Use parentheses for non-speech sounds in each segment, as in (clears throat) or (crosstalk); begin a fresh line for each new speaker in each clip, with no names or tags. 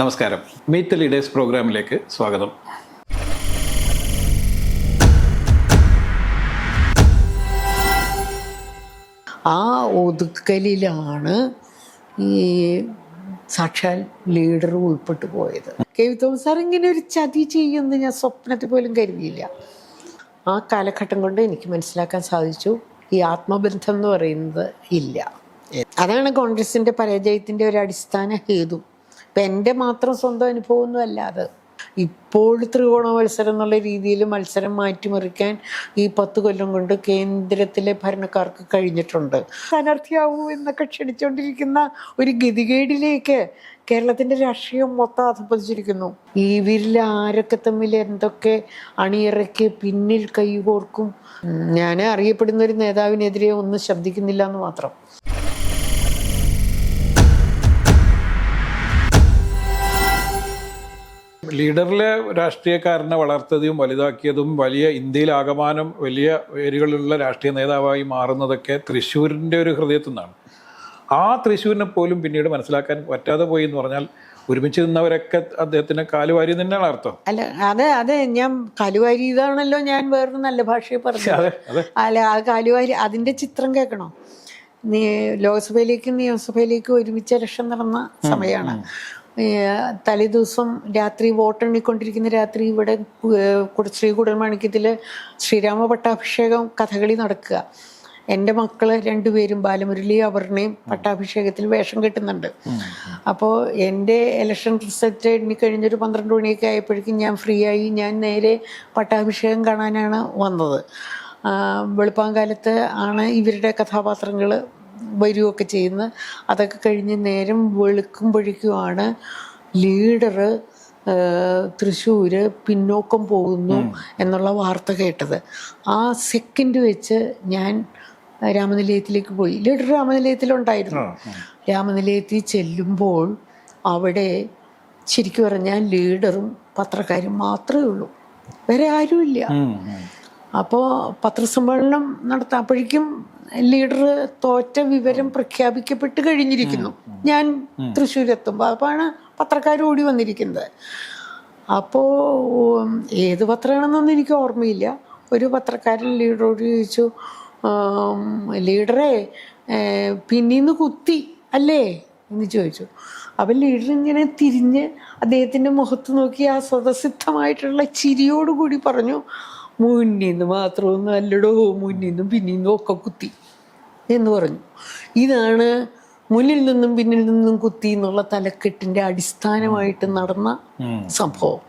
നമസ്കാരം. Meet the leaders പ്രോഗ്രാമിലേക്ക് സ്വാഗതം.
ആ ഒതുക്കലിലാണ് ഈ സാക്ഷാൽ ലീഡർ ഉൾപ്പെട്ടു പോയത്. കെ വി തോമസ് സാർ ഇങ്ങനെ ഒരു ചതി ചെയ്യുമെന്ന് ഞാൻ സ്വപ്നത്തിൽ പോലും കരുതിയില്ല. ആ കാലഘട്ടം കൊണ്ട് എനിക്ക് മനസ്സിലാക്കാൻ സാധിച്ചു ഈ ആത്മബന്ധം എന്ന് പറയുന്നത് ഇല്ല. അതാണ് കോൺഗ്രസിന്റെ പരാജയത്തിന്റെ ഒരു അടിസ്ഥാന ഹേതു. ഇപ്പം എന്റെ മാത്രം സ്വന്തം അനുഭവമൊന്നും അല്ല അത്. ഇപ്പോൾ ത്രികോണ മത്സരം എന്നുള്ള രീതിയിൽ മത്സരം മാറ്റിമറിക്കാൻ ഈ പത്ത് കൊല്ലം കൊണ്ട് കേന്ദ്രത്തിലെ ഭരണക്കാർക്ക് കഴിഞ്ഞിട്ടുണ്ട്. സ്ഥാനാർത്ഥിയാവൂ എന്നൊക്കെ ക്ഷണിച്ചുകൊണ്ടിരിക്കുന്ന ഒരു ഗതികേടിലേക്ക് കേരളത്തിന്റെ രാഷ്ട്രീയം മൊത്തം അധപ്പതിച്ചിരിക്കുന്നു ഇവരിൽ ആരൊക്കെ തമ്മിൽ എന്തൊക്കെ അണിയറയ്ക്ക് പിന്നിൽ കൈകോർക്കും? ഞാൻ അറിയപ്പെടുന്ന ഒരു നേതാവിനെതിരെ ഒന്നും ശബ്ദിക്കുന്നില്ല എന്ന് മാത്രം.
ലീഡറിലെ രാഷ്ട്രീയക്കാരനെ വളർത്തതും വലുതാക്കിയതും വലിയ ഇന്ത്യയിൽ ആകമാനം വലിയ വേരുകളിലുള്ള രാഷ്ട്രീയ നേതാവായി മാറുന്നതൊക്കെ തൃശ്ശൂരിന്റെ ഒരു ഹൃദയത്തിൽ നിന്നാണ് ആ തൃശ്ശൂരിനെ പോലും പിന്നീട് മനസ്സിലാക്കാൻ പറ്റാതെ പോയി എന്ന് പറഞ്ഞാൽ ഒരുമിച്ച് നിന്നവരൊക്കെ അദ്ദേഹത്തിന് കാലുവാരി തന്നെയാണ് അർത്ഥം.
അല്ല അതെ അതെ ഞാൻ കാലുവാരി ഇതാണല്ലോ ഞാൻ വേറൊരു നല്ല ഭാഷയിൽ
പറഞ്ഞു
അല്ല ആ കാലുവാരി അതിന്റെ ചിത്രം കേൾക്കണോ? നീ ലോക്സഭയിലേക്കും നിയമസഭയിലേക്കും ഒരുമിച്ച് ഇലക്ഷൻ നടന്ന സമയമാണ്. തലേ ദിവസം രാത്രി വോട്ടെണ്ണിക്കൊണ്ടിരിക്കുന്ന രാത്രി ഇവിടെ ശ്രീ കുടൽമാണിക്യത്തിൽ ശ്രീരാമ പട്ടാഭിഷേകം കഥകളി നടക്കുക. എന്റെ മക്കൾ രണ്ടുപേരും ബാലമുരളി അപർണയും പട്ടാഭിഷേകത്തിൽ വേഷം കെട്ടുന്നുണ്ട്. അപ്പോൾ എന്റെ ഇലക്ഷൻ റിസൾട്ട് എണ്ണിക്കഴിഞ്ഞൊരു പന്ത്രണ്ട് മണിയൊക്കെ ആയപ്പോഴേക്കും ഞാൻ ഫ്രീ ആയി. ഞാൻ നേരെ പട്ടാഭിഷേകം കാണാനാണ് വന്നത്. വെളുപ്പാങ്കാലത്ത് ആണ് ഇവരുടെ കഥാപാത്രങ്ങൾ വരികയൊക്കെ ചെയ്യുന്ന അതൊക്കെ കഴിഞ്ഞ് നേരം വെളുക്കുമ്പോഴേക്കുമാണ് ലീഡർ തൃശ്ശൂർ പിന്നോക്കം പോകുന്നു എന്നുള്ള വാർത്ത കേട്ടത്. ആ സെക്കൻഡ് വെച്ച് ഞാൻ രാമനിലയത്തിലേക്ക് പോയി. ലീഡർ രാമനിലയത്തിലുണ്ടായിരുന്നു. രാമനിലയത്തിൽ ചെല്ലുമ്പോൾ അവിടെ ശരിക്കും പറഞ്ഞാൽ ലീഡറും പത്രക്കാരും മാത്രമേ ഉള്ളൂ. വേറെ ആരുമില്ല. അപ്പോൾ പത്രസമ്മേളനം നടത്താം അപ്പോഴേക്കും ലീഡർ തോറ്റ വിവരം പ്രഖ്യാപിക്കപ്പെട്ട് കഴിഞ്ഞിരിക്കുന്നു. ഞാൻ തൃശ്ശൂരെത്തുമ്പോൾ അപ്പോഴാണ് പത്രക്കാർ ഓടി വന്നിരിക്കുന്നത്. അപ്പോൾ ഏത് പത്രമാണെന്നൊന്നും എനിക്ക് ഓർമ്മയില്ല. ഒരു പത്രക്കാരൻ ലീഡറോട് ചോദിച്ചു "ആം, ലീഡറെ പിന്നീന്ന് കുത്തി അല്ലേ? എന്ന് ചോദിച്ചു. അപ്പം ലീഡർ ഇങ്ങനെ തിരിഞ്ഞ് അദ്ദേഹത്തിന്റെ മുഖത്ത് നോക്കി ആ സ്വതസിദ്ധമായിട്ടുള്ള ചിരിയോടുകൂടി പറഞ്ഞു മുന്നിന്ന് മാത്രമൊന്നും അല്ലടോ മുന്നിന്നും പിന്നീന്നും ഒക്കെ കുത്തി എന്ന് പറഞ്ഞു. ഇതാണ് മുന്നിൽ നിന്നും പിന്നിൽ നിന്നും കുത്തി എന്നുള്ള തലക്കെട്ടിന്റെ അടിസ്ഥാനമായിട്ട് നടന്ന സംഭവം.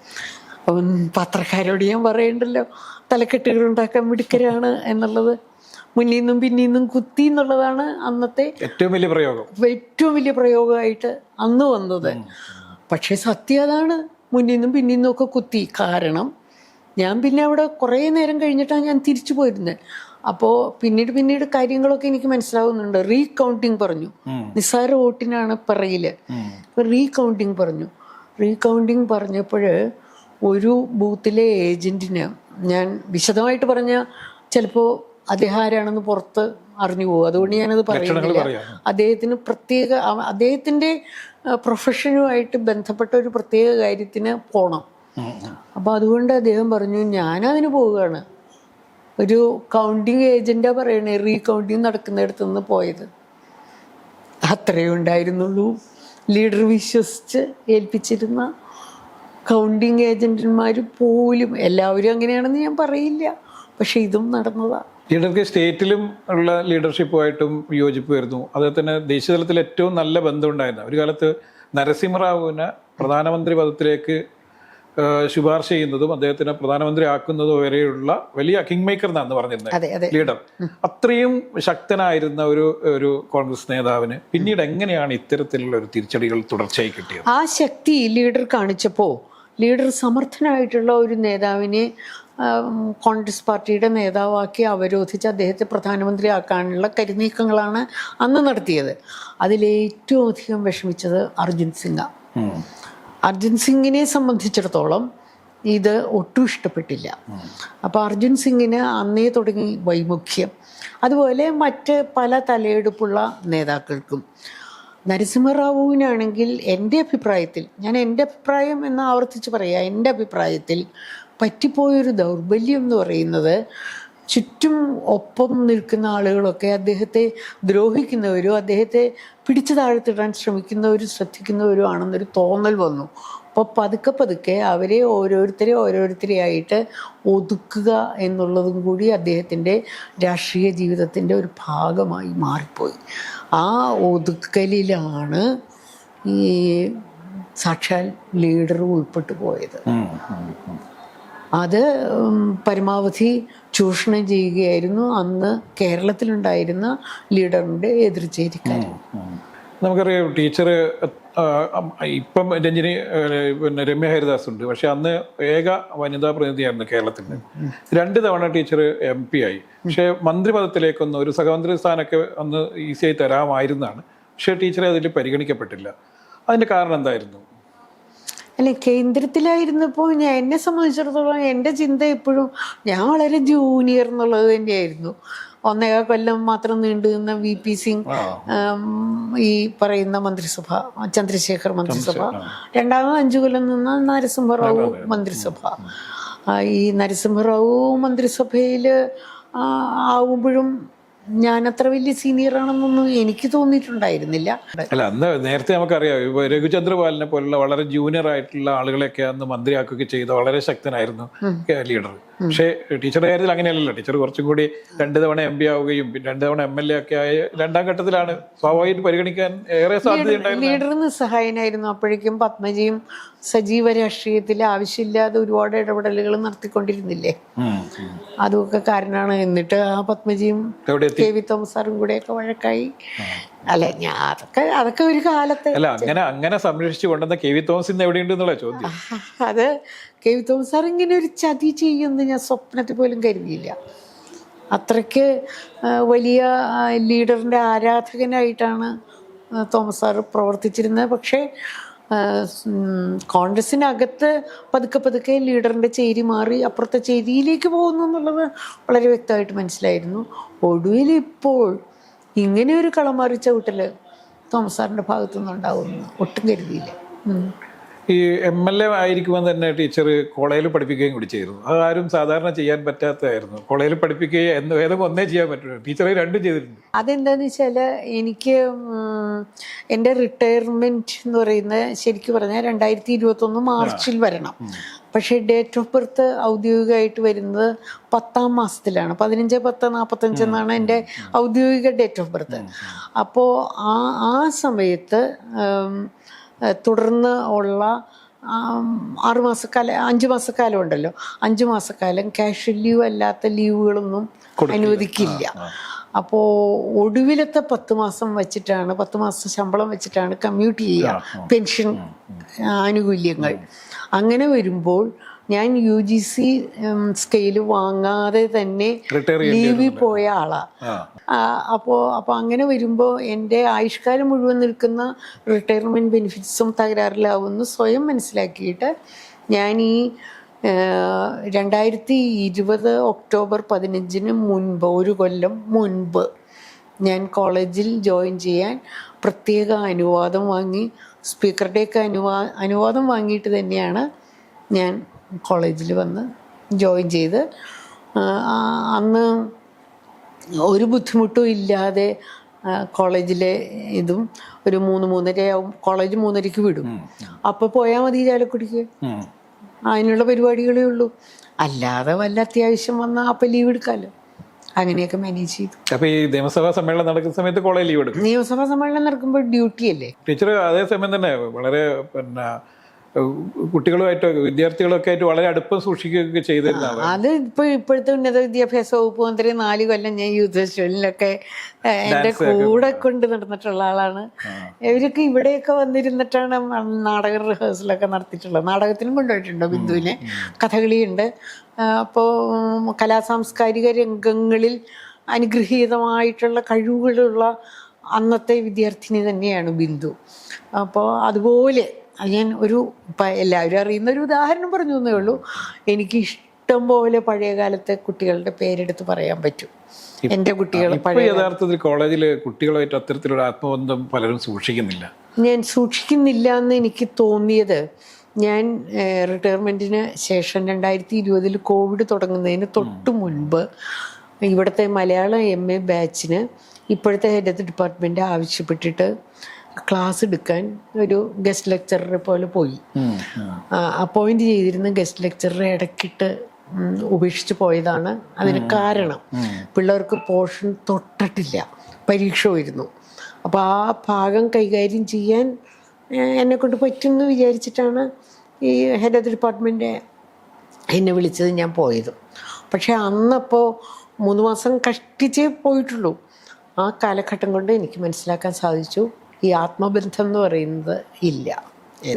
അവൻ പത്രക്കാരോട് ഞാൻ പറയണ്ടല്ലോ തലക്കെട്ടുകൾ ഉണ്ടാക്കാൻ മിടുക്കരാണ് എന്നുള്ളത്. മുന്നിൽ നിന്നും പിന്നിൽ നിന്നും കുത്തി എന്നുള്ളതാണ് അന്നത്തെ
ഏറ്റവും വലിയ പ്രയോഗം.
ഏറ്റവും വലിയ പ്രയോഗമായിട്ട് അന്ന് വന്നത്. പക്ഷേ സത്യം അതാണ് മുന്നിൽ നിന്നും പിന്നിൽ നിന്നും ഒക്കെ കുത്തി. കാരണം ഞാൻ പിന്നെ അവിടെ കുറേ നേരം കഴിഞ്ഞിട്ടാണ് ഞാൻ തിരിച്ചു പോയിരുന്നത് അപ്പോൾ പിന്നീട് പിന്നീട് കാര്യങ്ങളൊക്കെ എനിക്ക് മനസ്സിലാവുന്നുണ്ട്. റീകൗണ്ടിങ് പറഞ്ഞു. നിസ്സാര വോട്ടിനാണ് പിറകിൽ. റീകൗണ്ടിങ് പറഞ്ഞു. റീകൗണ്ടിങ് പറഞ്ഞപ്പോൾ ഒരു ബൂത്തിലെ ഏജന്റിന് ഞാൻ വിശദമായിട്ട് പറഞ്ഞ ചിലപ്പോൾ അദ്ദേഹം ആരാണെന്ന് പുറത്ത് അറിഞ്ഞു പോകും. അതുകൊണ്ട് ഞാനത് പറയുന്നില്ല.
പറയാം.
അദ്ദേഹത്തിന് പ്രത്യേക അദ്ദേഹത്തിന്റെ അദ്ദേഹത്തിന്റെ പ്രൊഫഷനുമായിട്ട് ബന്ധപ്പെട്ട ഒരു പ്രത്യേക കാര്യത്തിന് പോകണം. അപ്പോൾ അതുകൊണ്ട് അദ്ദേഹം പറഞ്ഞു ഞാനതിന് പോവുകയാണ്. ഒരു കൗണ്ടിങ് ഏജന്റാ പറയണേ റീകൗണ്ടിങ് നടക്കുന്നിടത്തു നിന്ന് പോയത്. അത്രയേ ഉണ്ടായിരുന്നുള്ളൂ. ലീഡർ വിശ്വസിച്ച് ഏൽപ്പിച്ചിരുന്ന കൗണ്ടിങ് ഏജന്റുമാർ പോലും എല്ലാവരും അങ്ങനെയാണെന്ന് ഞാൻ പറയില്ല. പക്ഷെ ഇതും നടന്നതാണ്
ലീഡർക്ക് സ്റ്റേറ്റിലും ഉള്ള ലീഡർഷിപ്പുമായിട്ടും യോജിപ്പ് വരുന്നു അതുപോലെ തന്നെ ദേശീയതലത്തിൽ ഏറ്റവും നല്ല ബന്ധമുണ്ടായിരുന്നു ഒരു കാലത്ത് നരസിംഹറാവുവിനെ പ്രധാനമന്ത്രി പദത്തിലേക്ക് ശുപാർശ ചെയ്യുന്നതും അദ്ദേഹത്തിനെ പ്രധാനമന്ത്രി ആക്കുന്നതും വരെയുള്ള വലിയ കിങ് മേക്കർ എന്നാണ് പറഞ്ഞിരുന്നത്. ലീഡർ അത്രയും ശക്തനായിരുന്ന ഒരു ഒരു കോൺഗ്രസ് നേതാവിന് പിന്നീട് എങ്ങനെയാണ് ഇത്തരത്തിലുള്ള ഒരു തിരിച്ചടികൾ തുടർച്ചയായി കിട്ടിയത്?
ആ ശക്തി ലീഡർ കാണിച്ചപ്പോൾ ലീഡർ സമർത്ഥനായിട്ടുള്ള ഒരു നേതാവിനെ കോൺഗ്രസ് പാർട്ടിയുടെ നേതാവാക്കി അവരോധിച്ച് അദ്ദേഹത്തെ പ്രധാനമന്ത്രിയാക്കാനുള്ള കരുനീക്കങ്ങളാണ് അന്ന് നടത്തിയത്. അതിലേറ്റവും അധികം വിഷമിച്ചത് അർജുൻ സിംഗ. അർജുൻ സിംഗിനെ സംബന്ധിച്ചിടത്തോളം ഇത് ഒട്ടും ഇഷ്ടപ്പെട്ടില്ല. അപ്പോൾ അർജുൻ സിംഗിന് അന്നേ തുടങ്ങി വൈമുഖ്യം. അതുപോലെ മറ്റ് പല തലയെടുപ്പുള്ള നേതാക്കൾക്കും. നരസിംഹറാവുവിനാണെങ്കിൽ എന്റെ അഭിപ്രായത്തിൽ ഞാൻ എന്റെ അഭിപ്രായം എന്ന് ആവർത്തിച്ച് പറയാം എന്റെ അഭിപ്രായത്തിൽ പറ്റിപ്പോയൊരു ദൗർബല്യം എന്ന് പറയുന്നത് ചുറ്റും ഒപ്പം നിൽക്കുന്ന ആളുകളൊക്കെ അദ്ദേഹത്തെ ദ്രോഹിക്കുന്നവരും അദ്ദേഹത്തെ പിടിച്ചു താഴ്ത്തിടാൻ ശ്രമിക്കുന്നവരും ശ്രദ്ധിക്കുന്നവരും ആണെന്നൊരു തോന്നൽ വന്നു. അപ്പോൾ പതുക്കെ പതുക്കെ അവരെ ഓരോരുത്തരെ ഓരോരുത്തരെയായിട്ട് ഒതുക്കുക എന്നുള്ളതും കൂടി അദ്ദേഹത്തിന്റെ രാഷ്ട്രീയ ജീവിതത്തിന്റെ ഒരു ഭാഗമായി മാറിപ്പോയി. ആ ഒതുക്കലിലാണ് ഈ സാക്ഷാൽ ലീഡർ ഉൾപ്പെട്ടു പോയത് അത് പരമാവധി ചൂഷണം ചെയ്യുകയായിരുന്നു. അന്ന് കേരളത്തിലുണ്ടായിരുന്ന ലീഡറിന്റെ എതിർചേരിക്കാർ.
നമുക്കറിയാം ടീച്ചർ ഇപ്പം രഞ്ജിനി പിന്നെ രമ്യ ഹരിദാസ് ഉണ്ട്. പക്ഷെ അന്ന് ഏക വനിതാ പ്രതിനിധിയായിരുന്നു കേരളത്തിൽ രണ്ട് തവണ ടീച്ചർ എം പി ആയി. പക്ഷെ മന്ത്രിപദത്തിലേക്കൊന്ന് ഒരു സഹമന്ത്രി സ്ഥാനമൊക്കെ അന്ന് ഈസിയായി തരാമായിരുന്നാണ്. പക്ഷേ ടീച്ചറെ അതിൽ പരിഗണിക്കപ്പെട്ടില്ല. അതിന്റെ കാരണം എന്തായിരുന്നു?
അല്ലെ കേന്ദ്രത്തിലായിരുന്നപ്പോൾ ഞാൻ എന്നെ സംബന്ധിച്ചിടത്തോളം എന്റെ ചിന്ത എപ്പോഴും ഞാൻ വളരെ ജൂനിയർ എന്നുള്ളത് തന്നെയായിരുന്നു. ഒന്നേകാ കൊല്ലം മാത്രം നീണ്ടു നിന്ന വി പി സിംഗ് ഈ പറയുന്ന മന്ത്രിസഭ ചന്ദ്രശേഖർ മന്ത്രിസഭ. രണ്ടാമത് അഞ്ചു കൊല്ലം നിന്ന നരസിംഹറാവു മന്ത്രിസഭ. ഈ നരസിംഹറാവു മന്ത്രിസഭയിൽ ആവുമ്പോഴും ഞാൻ അത്ര വലിയ സീനിയർ ആണെന്നൊന്നും എനിക്ക് തോന്നിയിട്ടുണ്ടായിരുന്നില്ല.
അല്ല അന്ന് നേരത്തെ നമുക്കറിയാം രഘുചന്ദ്രപാലിനെ പോലുള്ള വളരെ ജൂനിയർ ആയിട്ടുള്ള ആളുകളെയൊക്കെ അന്ന് മന്ത്രിയാക്കുകയൊക്കെ ചെയ്ത വളരെ ശക്തനായിരുന്നു ലീഡർ. പക്ഷേ ടീച്ചറുടെ കാര്യത്തിൽ അങ്ങനെയല്ലല്ലോ. ടീച്ചർ കുറച്ചും കൂടി രണ്ട് തവണ എം പി ആവുകയും പിന്നെ രണ്ട് തവണ എം എൽ എ ഒക്കെ ആയ രണ്ടാം ഘട്ടത്തിലാണ് സ്വാഭാവികമായിട്ട് പരിഗണിക്കാൻ ഏറെ സാധ്യതയുണ്ടായിരുന്നു
ലീഡറിന് സഹായനായിരുന്നു അപ്പോഴേക്കും പത്മജിയും സജീവ രാഷ്ട്രീയത്തിൽ ആവശ്യമില്ലാതെ ഒരുപാട് ഇടപെടലുകൾ നടത്തിക്കൊണ്ടിരുന്നില്ലേ. അതുമൊക്കെ കാരണമാണ് എന്നിട്ട് ആ പത്മജിയും കെ വി തോമസ് സാറും കൂടെയൊക്കെ വഴക്കായി. അല്ല ഞാൻ അതൊക്കെ അതൊക്കെ ഒരു കാലത്ത്
അല്ല അങ്ങനെ അങ്ങനെ സംരക്ഷിച്ചു കൊണ്ടുവന്ന കെ വി തോമസ് ഇന്ന് എവിടെയുണ്ട് എന്നുള്ള ചോദ്യം.
അത് കെ വി തോമസ് സാർ ഇങ്ങനെ ഒരു ചതി ചെയ്യുമെന്ന് ഞാൻ സ്വപ്നത്തിൽ പോലും കരുതിയില്ല. അത്രയ്ക്ക് വലിയ ലീഡറിന്റെ ലീഡറിന്റെ ആരാധകനായിട്ടാണ് തോമസ് സാർ പ്രവർത്തിച്ചിരുന്നത്. പക്ഷേ കോൺഗ്രസിനകത്ത് പതുക്കെ പതുക്കെ ലീഡറിന്റെ ചേരി മാറി അപ്പുറത്തെ ചേരിയിലേക്ക് പോകുന്നു എന്നുള്ളത് വളരെ വ്യക്തമായിട്ട് മനസ്സിലായിരുന്നു ഒടുവിൽ ഇപ്പോൾ ഇങ്ങനെ ഒരു കളമാറി ചവിട്ടൽ തോമസ് സാറിന്റെ ഭാഗത്തുനിന്ന് ഉണ്ടാവുമെന്ന് ഒട്ടും കരുതിയില്ല.
ഈ എം എൽ എ ആയിരിക്കുമ്പോൾ തന്നെ ടീച്ചർ കോളേജിൽ പഠിപ്പിക്കുകയും കൂടി ചെയ്തു. അത് ആരും സാധാരണ ചെയ്യാൻ പറ്റാത്തതായിരുന്നു. കോളേജിൽ പഠിപ്പിക്കുകയും എന്ന് ഏതൊക്കെ ഒന്നേ ചെയ്യാൻ പറ്റുള്ളൂ ടീച്ചറെ രണ്ടും ചെയ്തിട്ടുണ്ട്.
അതെന്താന്ന് വെച്ചാൽ എനിക്ക് എന്റെ റിട്ടയർമെന്റ് എന്ന് പറയുന്നത് ശരിക്കും പറഞ്ഞാൽ രണ്ടായിരത്തി ഇരുപത്തൊന്ന് മാർച്ചിൽ വരണം. പക്ഷേ ഡേറ്റ് ഓഫ് ബർത്ത് ഔദ്യോഗികമായിട്ട് വരുന്നത് പത്താം മാസത്തിലാണ്. പതിനഞ്ച് പത്ത് നാൽപ്പത്തഞ്ച് എന്നാണ് എന്റെ ഔദ്യോഗിക ഡേറ്റ് ഓഫ് ബർത്ത് അപ്പോൾ ആ ആ സമയത്ത് തുടർന്ന് ഉള്ള ആറ് മാസക്കാലം അഞ്ച് മാസക്കാലം ഉണ്ടല്ലോ. അഞ്ച് മാസക്കാലം ക്യാഷ് ലീവ് അല്ലാത്ത ലീവുകളൊന്നും അനുവദിക്കില്ല. അപ്പോൾ ഒടുവിലത്തെ പത്ത് മാസം വെച്ചിട്ടാണ് പത്ത് മാസം ശമ്പളം വെച്ചിട്ടാണ് കമ്മ്യൂട്ട് ചെയ്യുക. പെൻഷൻ ആനുകൂല്യങ്ങൾ. അങ്ങനെ വരുമ്പോൾ ഞാൻ യു ജി സി സ്കെയിൽ വാങ്ങാതെ തന്നെ ലീവിൽ പോയ ആളാ.
അപ്പോ
അപ്പോൾ അപ്പോൾ അങ്ങനെ വരുമ്പോൾ എന്റെ ആയുഷ്കാലം മുഴുവൻ നിൽക്കുന്ന റിട്ടയർമെന്റ് ബെനിഫിറ്റ്സും തകരാറിലാവുമെന്ന് സ്വയം മനസ്സിലാക്കിയിട്ട് ഞാൻ ഈ രണ്ടായിരത്തി ഇരുപത് ഒക്ടോബർ പതിനഞ്ചിന് മുൻപ് ഒരു കൊല്ലം മുൻപ് ഞാൻ കോളേജിൽ ജോയിൻ ചെയ്യാൻ പ്രത്യേക അനുവാദം വാങ്ങി സ്പീക്കറുടെയൊക്കെ അനുവാ അനുവാദം വാങ്ങിയിട്ട് തന്നെയാണ് ഞാൻ കോളേജിൽ വന്ന് ജോയിൻ ചെയ്ത് അന്ന് ഒരു ബുദ്ധിമുട്ടും ഇല്ലാതെ കോളേജിലെ ഇതും ഒരു മൂന്ന് മൂന്നരയാവും കോളേജ് മൂന്നരയ്ക്ക് വിടും. അപ്പോൾ പോയാൽ മതി ചാലക്കുടിക്ക്. അതിനുള്ള പരിപാടികളേ ഉള്ളൂ. അല്ലാതെ വല്ല അത്യാവശ്യം വന്നാൽ അപ്പം ലീവ് എടുക്കാമല്ലോ അങ്ങനെയൊക്കെ മാനേജ് ചെയ്തു.
അപ്പൊ ഈ നിയമസഭാ സമ്മേളനം നടക്കുന്ന സമയത്ത് കോളേജ് ലീവ് എടുക്കും?
നിയമസഭാ സമ്മേളനം നടക്കുമ്പോൾ ഡ്യൂട്ടി അല്ലേ?
ടീച്ചർ അതേസമയം തന്നെ വളരെ പിന്നെ കുട്ടികളുമായിട്ട് വിദ്യാർത്ഥികളൊക്കെ ആയിട്ട് വളരെ അടുപ്പം സൂക്ഷിക്കുകയൊക്കെ ചെയ്തിരുന്നു
അത് ഇപ്പൊ ഇപ്പോഴത്തെ ഉന്നത വിദ്യാഭ്യാസ വകുപ്പ് മന്ത്രി നാല് കൊല്ലം ഞാൻ യൂത്ത് ഫെസ്റ്റിവലിലൊക്കെ എന്റെ എന്റെ കൂടെ കൊണ്ട് നടന്നിട്ടുള്ള ആളാണ്. ഇവരൊക്കെ ഇവിടെയൊക്കെ വന്നിരുന്നിട്ടാണ് നാടക റിഹേഴ്സലൊക്കെ നടത്തിയിട്ടുള്ളത്. നാടകത്തിനും കൊണ്ടുപോയിട്ടുണ്ടോ ബിന്ദുവിനെ? കഥകളിയുണ്ട്. അപ്പോൾ കലാസാംസ്കാരിക രംഗങ്ങളിൽ അനുഗ്രഹീതമായിട്ടുള്ള കഴിവുകളുള്ള അന്നത്തെ വിദ്യാർത്ഥിനി തന്നെയാണ് ബിന്ദു. അപ്പോൾ അതുപോലെ അത് ഞാൻ ഒരു എല്ലാവരും അറിയുന്ന ഒരു ഉദാഹരണം പറഞ്ഞു തന്നേ ഉള്ളൂ. എനിക്ക് ഇഷ്ടം പോലെ പഴയ കാലത്തെ കുട്ടികളുടെ പേരെടുത്ത് പറയാൻ പറ്റും. എന്റെ കുട്ടികൾ
യഥാർത്ഥത്തിൽ കോളേജിൽ കുട്ടികളുമായിട്ട് അത്തരത്തിലൊരു ആത്മബന്ധം പലരും സൂക്ഷിക്കുന്നില്ല.
ഞാൻ സൂക്ഷിക്കുന്നില്ല എന്ന് എനിക്ക് തോന്നിയത് ഞാൻ റിട്ടയർമെന്റിന് ശേഷം രണ്ടായിരത്തി ഇരുപതിൽ കോവിഡ് തുടങ്ങുന്നതിന് തൊട്ട് മുൻപ് ഇവിടുത്തെ മലയാളം എം എ ബാച്ചിന് ഇപ്പോഴത്തെ ഹെഡ് ഓഫ് ഡിപ്പാർട്ട്മെന്റ് ആവശ്യപ്പെട്ടിട്ട് ക്ലാസ് എടുക്കാൻ ഒരു ഗസ്റ്റ് ലെക്ചററെ പോലെ പോയി. അപ്പോയിന്റ് ചെയ്തിരുന്ന ഗസ്റ്റ് ലെക്ചററെ ഇടക്കിട്ട് ഉപേക്ഷിച്ച് പോയതാണ് അതിന് കാരണം. പിള്ളേർക്ക് പോർഷൻ തൊട്ടിട്ടില്ല. പരീക്ഷ വരുന്നു അപ്പോൾ ആ ഭാഗം കൈകാര്യം ചെയ്യാൻ എന്നെ കൊണ്ട് പറ്റുമെന്ന് വിചാരിച്ചിട്ടാണ് ഈ ഹെഡ് ഓഫ് ഡിപ്പാർട്ട്മെന്റ് എന്നെ വിളിച്ചത് ഞാൻ പോയത്. പക്ഷേ അന്നപ്പോൾ മൂന്ന് മാസം കഷ്ടിച്ചേ പോയിട്ടുള്ളൂ. ആ കാലഘട്ടം കൊണ്ട് എനിക്ക് മനസ്സിലാക്കാൻ സാധിച്ചു. ഈ ആത്മബന്ധം എന്ന് പറയുന്നത് ഇല്ല.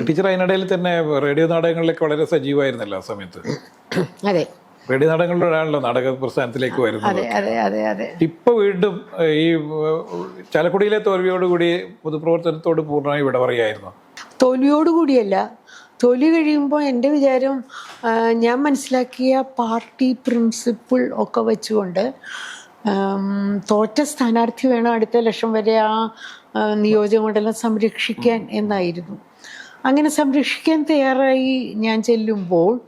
ടീച്ചർ അതിനിടയിൽ തന്നെ റേഡിയോ നാടകങ്ങളിലൊക്കെ വളരെ സജീവമായിരുന്നല്ലോ ആ സമയത്ത്. (clears throat)
അതെ.
റേഡിയോ നാടകങ്ങളിലൂടെയാണല്ലോ നാടക പ്രസ്ഥാനത്തിലേക്ക് വരുന്നത്.
അതെ അതെ അതെ
ഇപ്പൊ വീണ്ടും ഈ ചലക്കുടിയിലെ തോൽവിയോടുകൂടി പൊതുപ്രവർത്തനത്തോട് പൂർണമായി വിട പറയായിരുന്നു
തോൽവിയോടുകൂടിയല്ല തോൽവി കഴിയുമ്പോൾ എന്റെ വിചാരം ഞാൻ മനസ്സിലാക്കിയ പാർട്ടി പ്രിൻസിപ്പിൾ ഒക്കെ വെച്ചുകൊണ്ട് തോറ്റ സ്ഥാനാർത്ഥി വേണം അടുത്ത ലക്ഷം വരെ ആ, നിയോജകമണ്ഡലം സംരക്ഷിക്കാൻ എന്നായിരുന്നു. അങ്ങനെ സംരക്ഷിക്കാൻ തയ്യാറായി ഞാൻ ചെല്ലുമ്പോൾ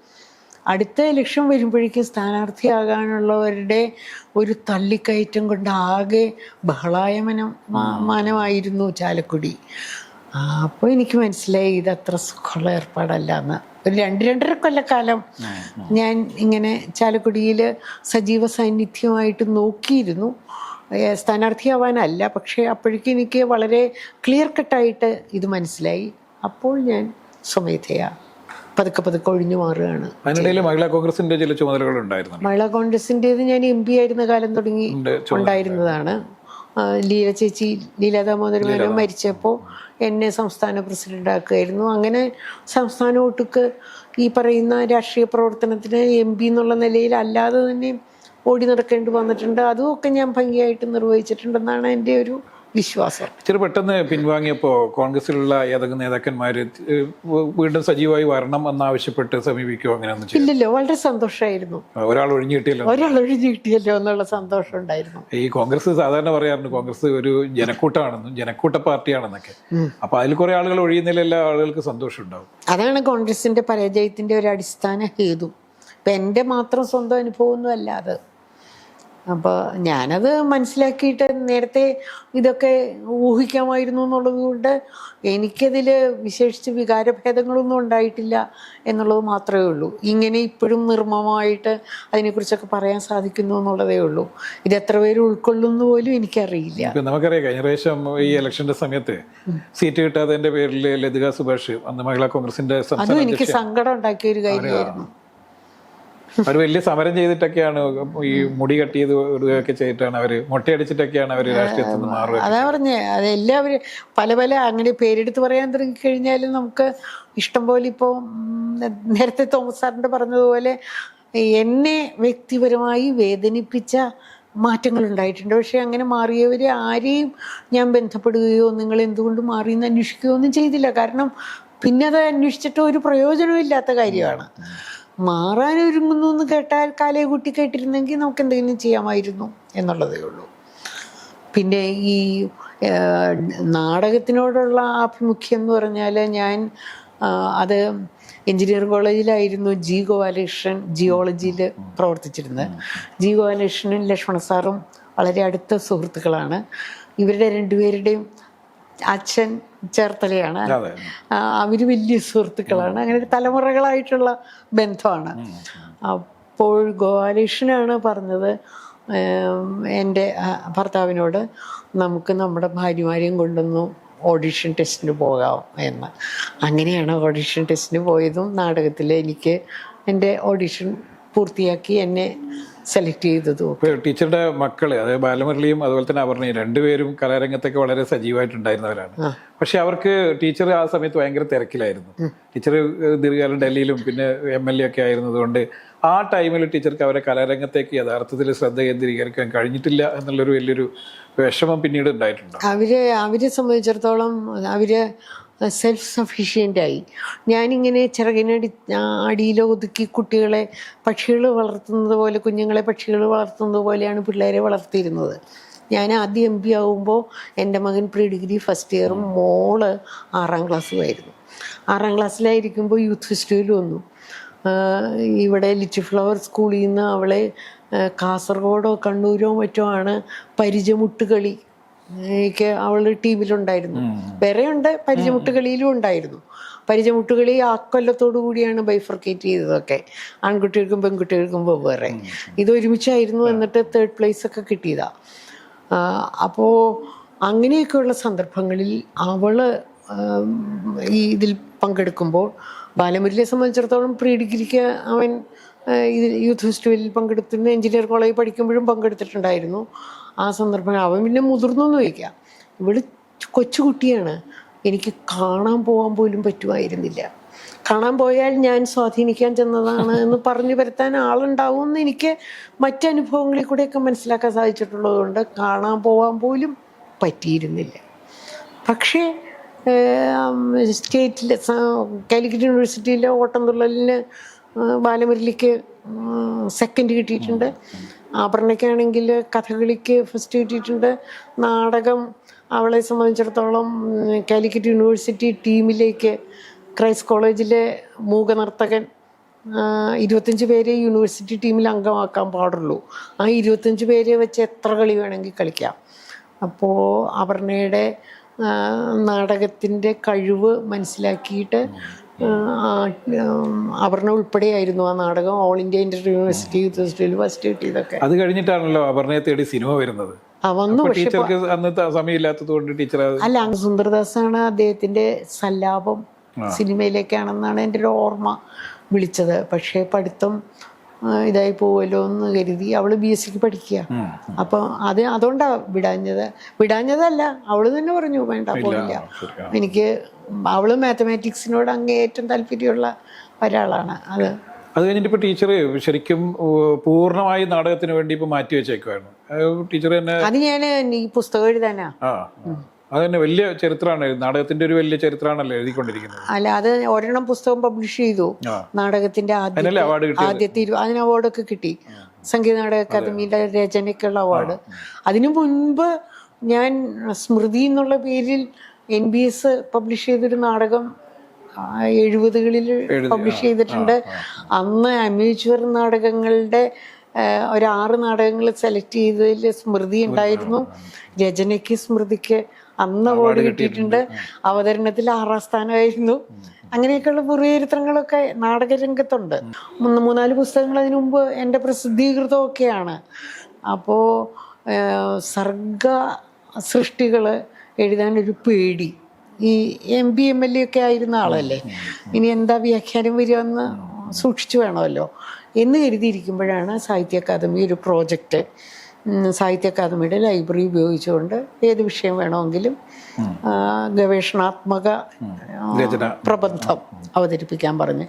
അടുത്ത ലക്ഷ്യം വരുമ്പോഴേക്കും സ്ഥാനാർത്ഥിയാകാനുള്ളവരുടെ ഒരു തള്ളിക്കയറ്റം കൊണ്ട് ആകെ ബഹളായമനം മാനമായിരുന്നു ചാലക്കുടി. അപ്പോൾ എനിക്ക് മനസ്സിലായി ഇത് അത്ര സുഖമുള്ള ഏർപ്പാടല്ല എന്ന്. ഒരു രണ്ട് രണ്ടര കൊല്ലക്കാലം ഞാൻ ഇങ്ങനെ ചാലക്കുടിയിൽ സജീവ സാന്നിധ്യമായിട്ട് നോക്കിയിരുന്നു. സ്ഥാനാർത്ഥിയാവാനല്ല പക്ഷേ അപ്പോഴേക്കും എനിക്ക് വളരെ ക്ലിയർ കട്ടായിട്ട് ഇത് മനസ്സിലായി. അപ്പോൾ ഞാൻ സ്വമേധയാ പതുക്കെ പതുക്കെ ഒഴിഞ്ഞു മാറുകയാണ്
അതിനിടയിൽ മഹിളാ കോൺഗ്രസിന്റെ ചില ചുമതലകൾ ഉണ്ടായിരുന്നു.
മഹിളാ കോൺഗ്രസിന്റെത് ഞാൻ എം പി ആയിരുന്ന കാലം തുടങ്ങി ഉണ്ടായിരുന്നതാണ്. ലീല ചേച്ചി ലീല ദാമോദര മേനോൻ മരിച്ചപ്പോൾ എന്നെ സംസ്ഥാന പ്രസിഡന്റ് ആക്കുമായിരുന്നു അങ്ങനെ സംസ്ഥാന ഒട്ടുക്ക് ഈ പറയുന്ന രാഷ്ട്രീയ പ്രവർത്തനത്തിന് എം പി എന്നുള്ള നിലയിൽ അല്ലാതെ തന്നെ ഓടി നടക്കേണ്ടി വന്നിട്ടുണ്ട്. അതുമൊക്കെ ഞാൻ ഭംഗിയായിട്ട് നിർവഹിച്ചിട്ടുണ്ടെന്നാണ് എന്റെ ഒരു വിശ്വാസം.
ഇച്ചിരി പെട്ടെന്ന് പിൻവാങ്ങിയപ്പോൾ കോൺഗ്രസിലുള്ള ഏതൊക്കെ നേതാക്കന്മാർ വീണ്ടും സജീവമായി വരണം എന്നാവശ്യപ്പെട്ട് സമീപിക്കുമോ അങ്ങനെ
ഇല്ലല്ലോ വളരെ സന്തോഷമായിരുന്നു
ഒരാൾ ഒഴിഞ്ഞു കിട്ടിയല്ലോ
ഒരാൾ ഒഴിഞ്ഞു കിട്ടിയല്ലോ എന്നുള്ള സന്തോഷം ഉണ്ടായിരുന്നു.
ഈ കോൺഗ്രസ് സാധാരണ പറയാറുണ്ട് കോൺഗ്രസ് ഒരു ജനക്കൂട്ടമാണെന്നും ജനക്കൂട്ട പാർട്ടിയാണെന്നൊക്കെ. അപ്പൊ അതിൽ കുറെ ആളുകൾ ഒഴിയുന്നതിൽ എല്ലാ ആളുകൾക്ക് സന്തോഷം ഉണ്ടാവും.
അതാണ് കോൺഗ്രസിന്റെ പരാജയത്തിന്റെ ഒരു അടിസ്ഥാന ഹേതു. ഇപ്പം എന്റെ മാത്രം സ്വന്തം അനുഭവമൊന്നും അല്ല അത്. അപ്പോൾ ഞാനത് മനസ്സിലാക്കിയിട്ട് നേരത്തെ ഇതൊക്കെ ഊഹിക്കാമായിരുന്നു എന്നുള്ളത് കൊണ്ട് എനിക്കതിൽ വിശേഷിച്ച് വികാരഭേദങ്ങളൊന്നും ഉണ്ടായിട്ടില്ല എന്നുള്ളത് മാത്രമേ ഉള്ളൂ. ഇങ്ങനെ ഇപ്പോഴും നിർമ്മമായിട്ട് അതിനെക്കുറിച്ചൊക്കെ പറയാൻ സാധിക്കുന്നു എന്നുള്ളതേ ഉള്ളൂ. ഇത് എത്ര പേര് ഉൾക്കൊള്ളുന്നു പോലും എനിക്കറിയില്ല.
നമുക്കറിയാം കഴിഞ്ഞ പ്രാവശ്യം ഈ ഇലക്ഷന്റെ സമയത്ത് സീറ്റ് കിട്ടാതെ പേരിൽ ലതിക സുഭാഷ് അന്ന് മഹിളാ കോൺഗ്രസിന്റെ
അതും എനിക്ക് സങ്കടം ഉണ്ടാക്കിയ ഒരു കാര്യമായിരുന്നു.
അവർ വലിയ സമരം ചെയ്തിട്ടൊക്കെയാണ് ഈ മുടി കട്ടിയത് ഒക്കെ ചെയ്തിട്ടാണ് അവർ മുട്ടയടിച്ചിട്ടൊക്കെയാണ് അവർ രാഷ്ട്രീയത്തിൽ നിന്ന് മാറുക
അതാ പറഞ്ഞേ അത് എല്ലാവരും പല പല അങ്ങനെ പേരെടുത്ത് പറയാൻ തുടങ്ങിക്കഴിഞ്ഞാൽ നമുക്ക് ഇഷ്ടംപോലെ ഇപ്പോൾ നേരത്തെ തോമസ് സാറിന്റെ പറഞ്ഞതുപോലെ എന്നെ വ്യക്തിപരമായി വേദനിപ്പിച്ച മാറ്റങ്ങൾ ഉണ്ടായിട്ടുണ്ട്. പക്ഷേ അങ്ങനെ മാറിയവരെ ആരെയും ഞാൻ ബന്ധപ്പെടുകയോ നിങ്ങൾ എന്തുകൊണ്ട് മാറി എന്ന് അന്വേഷിക്കുകയോ ഒന്നും ചെയ്തില്ല. കാരണം പിന്നെ അത് അന്വേഷിച്ചിട്ട് ഒരു പ്രയോജനവും ഇല്ലാത്ത കാര്യമാണ്. മാറാൻ ഒരുങ്ങുന്നു എന്ന് കേട്ടാൽ കാലയെ കൂട്ടി കേട്ടിരുന്നെങ്കിൽ നമുക്ക് എന്തെങ്കിലും ചെയ്യാമായിരുന്നു എന്നുള്ളതേ ഉള്ളൂ. പിന്നെ ഈ നാടകത്തിനോടുള്ള ആഭിമുഖ്യം എന്ന് പറഞ്ഞാൽ ഞാൻ അത് എഞ്ചിനീയറിംഗ് കോളേജിലായിരുന്നു ജി ഗോപാലകൃഷ്ണൻ ജിയോളജിയിൽ പ്രവർത്തിച്ചിരുന്നത്. ജി ഗോപാലകൃഷ്ണനും ലക്ഷ്മണ സാറും വളരെ അടുത്ത സുഹൃത്തുക്കളാണ്. ഇവരുടെ രണ്ടുപേരുടെയും അച്ഛൻ ചേർത്തലയാണ്. അവർ വലിയ സുഹൃത്തുക്കളാണ്. അങ്ങനെ ഒരു തലമുറകളായിട്ടുള്ള ബന്ധമാണ്. അപ്പോൾ ഗോപാലകൃഷ്ണനാണ് പറഞ്ഞത് എന്റെ ഭർത്താവിനോട് നമുക്ക് നമ്മുടെ ഭാര്യമാരെയും കൊണ്ടൊന്ന് ഓഡിഷൻ ടെസ്റ്റിന് പോകാം എന്ന്. അങ്ങനെയാണ് ഓഡിഷൻ ടെസ്റ്റിന് പോയതും നാടകത്തിൽ എനിക്ക് എന്റെ ഓഡിഷൻ പൂർത്തിയാക്കി എന്നെ സെലക്ട് ചെയ്തതും
ടീച്ചറുടെ മക്കൾ അതായത് ബാലമുരളിയും അതുപോലെ തന്നെ അപർണയും രണ്ടുപേരും കലാരംഗത്തൊക്കെ വളരെ സജീവമായിട്ടുണ്ടായിരുന്നവരാണ് പക്ഷെ അവർക്ക് ടീച്ചർ ആ സമയത്ത് ഭയങ്കര തിരക്കിലായിരുന്നു. ടീച്ചർ ദീർഘകാലം ഡൽഹിയിലും പിന്നെ എം എൽ എ ഒക്കെ ആയിരുന്നതുകൊണ്ട് ആ ടൈമിൽ ടീച്ചർക്ക് അവരെ കലാരംഗത്തേക്ക് യഥാർത്ഥത്തിൽ ശ്രദ്ധ കേന്ദ്രീകരിക്കാൻ കഴിഞ്ഞിട്ടില്ല എന്നുള്ളൊരു വലിയൊരു വിഷമം പിന്നീട് ഉണ്ടായിട്ടുണ്ട്.
അവർ അവരെ സംബന്ധിച്ചിടത്തോളം അവർ സെൽഫ് സഫീഷ്യന്റായി ഞാനിങ്ങനെ ചിറകിനടി അടിയിലോ ഒതുക്കി കുട്ടികളെ പക്ഷികൾ വളർത്തുന്നത് പോലെ കുഞ്ഞുങ്ങളെ പക്ഷികൾ വളർത്തുന്നത് പോലെയാണ് പിള്ളേരെ വളർത്തിയിരുന്നത്. ഞാൻ ആദ്യം എം പി ആകുമ്പോൾ എന്റെ മകൻ പ്രീ ഡിഗ്രി ഫസ്റ്റ് ഇയറും മോൾ ആറാം ക്ലാസ്സുമായിരുന്നു. ആറാം ക്ലാസ്സിലായിരിക്കുമ്പോൾ യൂത്ത് ഫെസ്റ്റിവൽ വന്നു. ഇവിടെ ലിറ്റിൽ ഫ്ലവർ സ്കൂളിൽ നിന്ന് അവളെ കാസർഗോഡോ കണ്ണൂരോ മറ്റോ ആണ് പരിചമുട്ടുകളി ഒക്കെ അവൾ ടീമിലുണ്ടായിരുന്നു. വേറെ ഉണ്ട് പരിചമുട്ടുകളിയിലും ഉണ്ടായിരുന്നു. പരിചമുട്ടുകളി ആ കൊല്ലത്തോടു കൂടിയാണ് ബൈഫർക്കേറ്റ് ചെയ്തതൊക്കെ. ആൺകുട്ടികൾക്കും പെൺകുട്ടികൾക്കും വെവ്വേറെ. ഇത് ഒരുമിച്ചായിരുന്നു എന്നിട്ട് തേർഡ് പ്ലേസ് ഒക്കെ കിട്ടിയതാ. അപ്പോൾ അങ്ങനെയൊക്കെയുള്ള സന്ദർഭങ്ങളിൽ അവൾ ഈ ഇതിൽ പങ്കെടുക്കുമ്പോൾ ബാലമുരളിയെ സംബന്ധിച്ചിടത്തോളം പ്രീ ഡിഗ്രിക്ക് അവൻ യൂത്ത് ഫെസ്റ്റിവലിൽ പങ്കെടുത്തിരുന്നു എഞ്ചിനീയർ കോളേജിൽ പഠിക്കുമ്പോഴും പങ്കെടുത്തിട്ടുണ്ടായിരുന്നു. ആ സന്ദർഭം അവൻ പിന്നെ മുതിർന്നു ചോദിക്കാം ഇവൾ കൊച്ചുകുട്ടിയാണ് എനിക്ക് കാണാൻ പോകാൻ പോലും പറ്റുമായിരുന്നില്ല. കാണാൻ പോയാൽ ഞാൻ സ്വാധീനിക്കാൻ ചെന്നതാണ് എന്ന് പറഞ്ഞു വരുത്താൻ ആളുണ്ടാവും എന്ന് എനിക്ക് മറ്റനുഭവങ്ങളിൽ കൂടെയൊക്കെ മനസ്സിലാക്കാൻ സാധിച്ചിട്ടുള്ളതുകൊണ്ട് കാണാൻ പോകാൻ പോലും പറ്റിയിരുന്നില്ല. പക്ഷേ സ്റ്റേറ്റിലെ കാലിക്കറ്റ് യൂണിവേഴ്സിറ്റിയിലെ ഓട്ടംതുള്ളലിന് ബാലമുരളിക്ക് സെക്കൻഡ് കിട്ടിയിട്ടുണ്ട്. ആഭരണയ്ക്കാണെങ്കിൽ കഥകളിക്ക് ഫസ്റ്റ് കിട്ടിയിട്ടുണ്ട്. നാടകം അവളെ സംബന്ധിച്ചിടത്തോളം കാലിക്കറ്റ് യൂണിവേഴ്സിറ്റി ടീമിലേക്ക് ക്രൈസ്റ്റ് കോളേജിലെ മൂകനർത്തകൻ ഇരുപത്തഞ്ച് പേരെ യൂണിവേഴ്സിറ്റി ടീമിൽ അംഗമാക്കാൻ പാടുള്ളൂ. ആ ഇരുപത്തഞ്ച് പേരെ വെച്ച് എത്ര കളി വേണമെങ്കിൽ കളിക്കാം. അപ്പോൾ അപർണയുടെ നാടകത്തിന്റെ കഴിവ് മനസ്സിലാക്കിയിട്ട് അപർണ ഉൾപ്പെടെയായിരുന്നു ആ നാടകം. All India inter university first കിട്ടിയതൊക്കെ.
അത് കഴിഞ്ഞിട്ടാണല്ലോ അപർണയെ തേടി സിനിമ വരുന്നത്. ടീച്ചർക്ക് അന്ന് സമയമില്ലാത്തതുകൊണ്ട് സമയമില്ലാത്തത് ടീച്ചർ
അല്ല അങ്ങ് സുന്ദർദാസാണ് അദ്ദേഹത്തിന്റെ സല്ലാപം സിനിമയിലേക്കാണെന്നാണ് എന്റെ ഒരു ഓർമ്മ വിളിച്ചത്. പക്ഷേ പഠിത്തം ഇതായി പോവുമല്ലോ എന്ന് കരുതി അവൾ ബി എസ് സിക്ക് പഠിക്കുക.
അപ്പോൾ
അപ്പൊ അത് അതുകൊണ്ടാ വിടാഞ്ഞത്. വിടാഞ്ഞതല്ല അവൾ തന്നെ പറഞ്ഞു വേണ്ട പോയില്ല എനിക്ക് അവൾ മാത്തമാറ്റിക്സിനോട് അങ്ങേ ഏറ്റവും താല്പര്യമുള്ള ഒരാളാണ്. അത്
അത് കഴിഞ്ഞിട്ട് ഇപ്പൊ ടീച്ചർ ശരിക്കും പൂർണമായി നാടകത്തിന് വേണ്ടി ഇപ്പൊ മാറ്റി വെച്ചേക്കുമായിരുന്നു ടീച്ചർ തന്നെ
അത് ഞാൻ ഈ പുസ്തകം എഴുതാനാ.
അത് തന്നെ വലിയ ചരിത്രമാണ് നാടകത്തിന്റെ ഒരു വലിയ ചരിത്രമാണല്ലോ എഴുതിക്കൊണ്ടിരിക്കുന്നത്.
അല്ല അത് ഒരെണ്ണം പുസ്തകം പബ്ലിഷ് ചെയ്തു. നാടകത്തിന്റെ ആദ്യ
അതിനല്ലേ അവാർഡ്
ആദ്യത്തെ അതിന് അവാർഡൊക്കെ കിട്ടി. സംഗീത നാടക അക്കാദമിയുടെ രചനയ്ക്കുള്ള അവാർഡ് അതിനു മുൻപ് ഞാൻ സ്മൃതി എന്നുള്ള പേരിൽ എൻ ബി എസ് പബ്ലിഷ് ചെയ്തൊരു നാടകം എഴുപതുകളിൽ പബ്ലിഷ് ചെയ്തിട്ടുണ്ട്. അന്ന് അമ്യൂച്വർ നാടകങ്ങളുടെ ഒരു ആറ് നാടകങ്ങൾ സെലക്ട് ചെയ്തതിൽ സ്മൃതി ഉണ്ടായിരുന്നു. രചനയ്ക്ക് സ്മൃതിക്ക് അന്ന് അവാർഡ് കിട്ടിയിട്ടുണ്ട്. അവതരണത്തിൽ ആറാം സ്ഥാനമായിരുന്നു. അങ്ങനെയൊക്കെയുള്ള പൂർവചരിത്രങ്ങളൊക്കെ നാടകരംഗത്തുണ്ട്. മൂന്ന് മൂന്നാൽ പുസ്തകങ്ങൾ അതിനു മുമ്പ് എന്റെ പ്രസിദ്ധീകൃതമൊക്കെയാണ്. അപ്പോൾ സർഗ സൃഷ്ടികൾ എഴുതാനൊരു പേടി. ഈ M P M L A ഒക്കെ ആയിരുന്ന ആളല്ലേ? ഇനി എന്താ വ്യാഖ്യാനം വരികയെന്ന് സൂക്ഷിച്ചു വേണമല്ലോ. എന്ന് കരുതിയിരിക്കുമ്പോഴാണ് സാഹിത്യ അക്കാദമി ഒരു പ്രോജക്റ്റ് സാഹിത്യ അക്കാദമിയുടെ ലൈബ്രറി ഉപയോഗിച്ചുകൊണ്ട് ഏത് വിഷയം വേണമെങ്കിലും ഗവേഷണാത്മക പ്രബന്ധം അവതരിപ്പിക്കാൻ പറഞ്ഞു.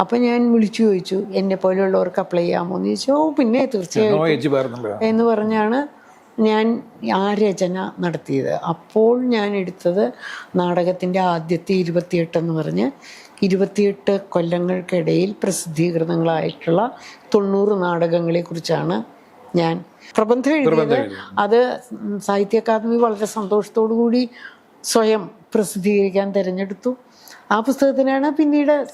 അപ്പം ഞാൻ വിളിച്ചു ചോദിച്ചു എന്നെ പോലെയുള്ളവർക്ക് അപ്ലൈ ചെയ്യാമോ? എന്ന് ചോദിച്ചു ഓ പിന്നെ തീർച്ചയായും
നോ ഏജ് ബാർന്നല്ലോ
എന്ന് പറഞ്ഞാണ് ഞാൻ ആ രചന നടത്തിയത്. അപ്പോൾ ഞാൻ എടുത്തത് നാടകത്തിന്റെ ആദ്യത്തെ ഇരുപത്തിയെട്ട് എന്ന് പറഞ്ഞ് ഇരുപത്തിയെട്ട് കൊല്ലങ്ങൾക്കിടയിൽ പ്രസിദ്ധീകൃതങ്ങളായിട്ടുള്ള തൊണ്ണൂറ് നാടകങ്ങളെ കുറിച്ചാണ് ഞാൻ. പ്രബന്ധം എഴുതിയത് അത് സാഹിത്യ അക്കാദമി വളരെ സന്തോഷത്തോടു കൂടി സ്വയം പ്രസിദ്ധീകരിക്കാൻ തിരഞ്ഞെടുത്തു. ആ പുസ്തകത്തിനാണ് പിന്നീട്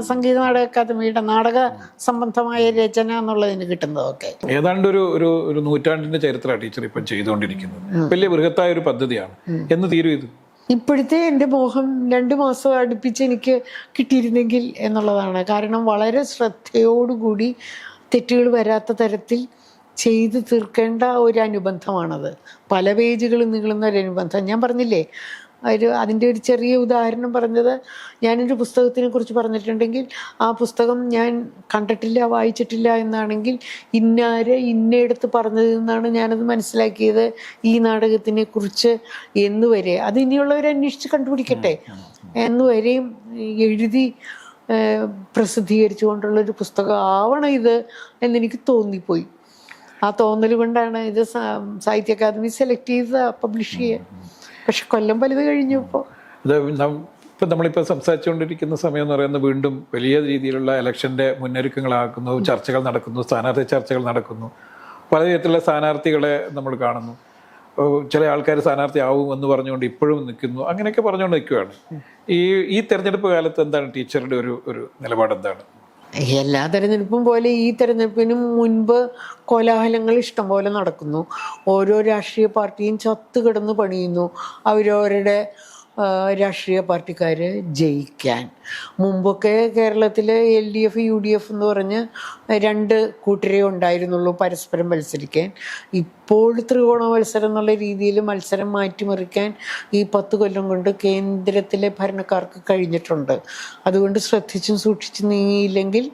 സംഗീത നാടക അക്കാദമിയുടെ നാടക സംബന്ധമായ രചന എന്നുള്ളതിന് കിട്ടുന്നതൊക്കെ.
ഏതാണ്ട് ഒരു ഒരു ഒരു നൂറ്റാണ്ടിന്റെ ചരിത്രമാണ് ടീച്ചർ ഇപ്പം ചെയ്തുകൊണ്ടിരിക്കുന്നത്. വലിയ ബൃഹത്തായ ഒരു പദ്ധതിയാണ്. എന്ന് തീരും ഇത്?
ഇപ്പോഴത്തെ എന്റെ മോഹം രണ്ട് മാസം അടുപ്പിച്ച് എനിക്ക് കിട്ടിയിരുന്നെങ്കിൽ എന്നുള്ളതാണ്. കാരണം വളരെ ശ്രദ്ധയോടുകൂടി തെറ്റുകൾ വരാത്ത തരത്തിൽ ചെയ്തു തീർക്കേണ്ട ഒരു അനുബന്ധമാണത് പല പേജുകളും നീളുന്ന ഒരു അനുബന്ധം ഞാൻ പറഞ്ഞില്ലേ ഒരു അതിന്റെ ഒരു ചെറിയ ഉദാഹരണം പറഞ്ഞത് ഞാനൊരു പുസ്തകത്തിനെ കുറിച്ച് പറഞ്ഞിട്ടുണ്ടെങ്കിൽ ആ പുസ്തകം ഞാൻ കണ്ടിട്ടില്ല വായിച്ചിട്ടില്ല എന്നാണെങ്കിൽ ഇന്നാര് ഇന്നയിടത്ത് പറഞ്ഞതിൽ നിന്നാണ് ഞാനത് മനസ്സിലാക്കിയത് ഈ നാടകത്തിനെ കുറിച്ച് എന്നുവരെ. അത് ഇനിയുള്ളവർ അന്വേഷിച്ച് കണ്ടുപിടിക്കട്ടെ. എന്നുവരെയും എഴുതി പ്രസിദ്ധീകരിച്ചു പ്രസിദ്ധീകരിച്ചുകൊണ്ടുള്ളൊരു പുസ്തകം ആവണം ഇത് എന്നെനിക്ക് തോന്നിപ്പോയി. ആ തോന്നൽ കൊണ്ടാണ് ഇത് സാഹിത്യ അക്കാദമി സെലക്ട് ചെയ്ത് പബ്ലിഷ് ചെയ്യുക പക്ഷെ കൊല്ലം പലത്
കഴിഞ്ഞു ഇപ്പോൾ ഇപ്പം നമ്മളിപ്പോൾ സംസാരിച്ചുകൊണ്ടിരിക്കുന്ന സമയം എന്ന് പറയുന്നത് വീണ്ടും വലിയ രീതിയിലുള്ള ഇലക്ഷന്റെ മുന്നൊരുക്കങ്ങളാക്കുന്നു ചർച്ചകൾ നടക്കുന്നു സ്ഥാനാർത്ഥി ചർച്ചകൾ നടക്കുന്നു. പല തരത്തിലുള്ള സ്ഥാനാർത്ഥികളെ നമ്മൾ കാണുന്നു. ചില ആൾക്കാർ സ്ഥാനാർത്ഥി ആവും എന്ന് പറഞ്ഞുകൊണ്ട് ഇപ്പോഴും നിൽക്കുന്നു. അങ്ങനെയൊക്കെ പറഞ്ഞുകൊണ്ട് നിൽക്കുകയാണ്. ഈ ഈ തെരഞ്ഞെടുപ്പ് കാലത്ത് എന്താണ് ടീച്ചറുടെ ഒരു ഒരു നിലപാട് എന്താണ്
എല്ലാ തെരഞ്ഞെടുപ്പും പോലെ ഈ തെരഞ്ഞെടുപ്പിനും മുൻപ് കോലാഹലങ്ങൾ ഇഷ്ടം പോലെ നടക്കുന്നു. ഓരോ രാഷ്ട്രീയ പാർട്ടിയും ചത്തു കിടന്ന് പണിയുന്നു. അവരവരുടെ രാഷ്ട്രീയ പാർട്ടിക്കാർ ജയിക്കാൻ. മുമ്പൊക്കെ കേരളത്തിൽ L D F U D F എന്ന് പറഞ്ഞ് രണ്ട് കൂട്ടരേ ഉണ്ടായിരുന്നുള്ളൂ പരസ്പരം മത്സരിക്കാൻ. ഇപ്പോൾ ത്രികോണ മത്സരം എന്നുള്ള രീതിയിൽ മത്സരം മാറ്റിമറിക്കാൻ ഈ പത്ത് കൊല്ലം കൊണ്ട് കേന്ദ്രത്തിലെ ഭരണക്കാർക്ക് കഴിഞ്ഞിട്ടുണ്ട്. അതുകൊണ്ട് ശ്രദ്ധിച്ചും സൂക്ഷിച്ചും നീങ്ങിയില്ലെങ്കിൽ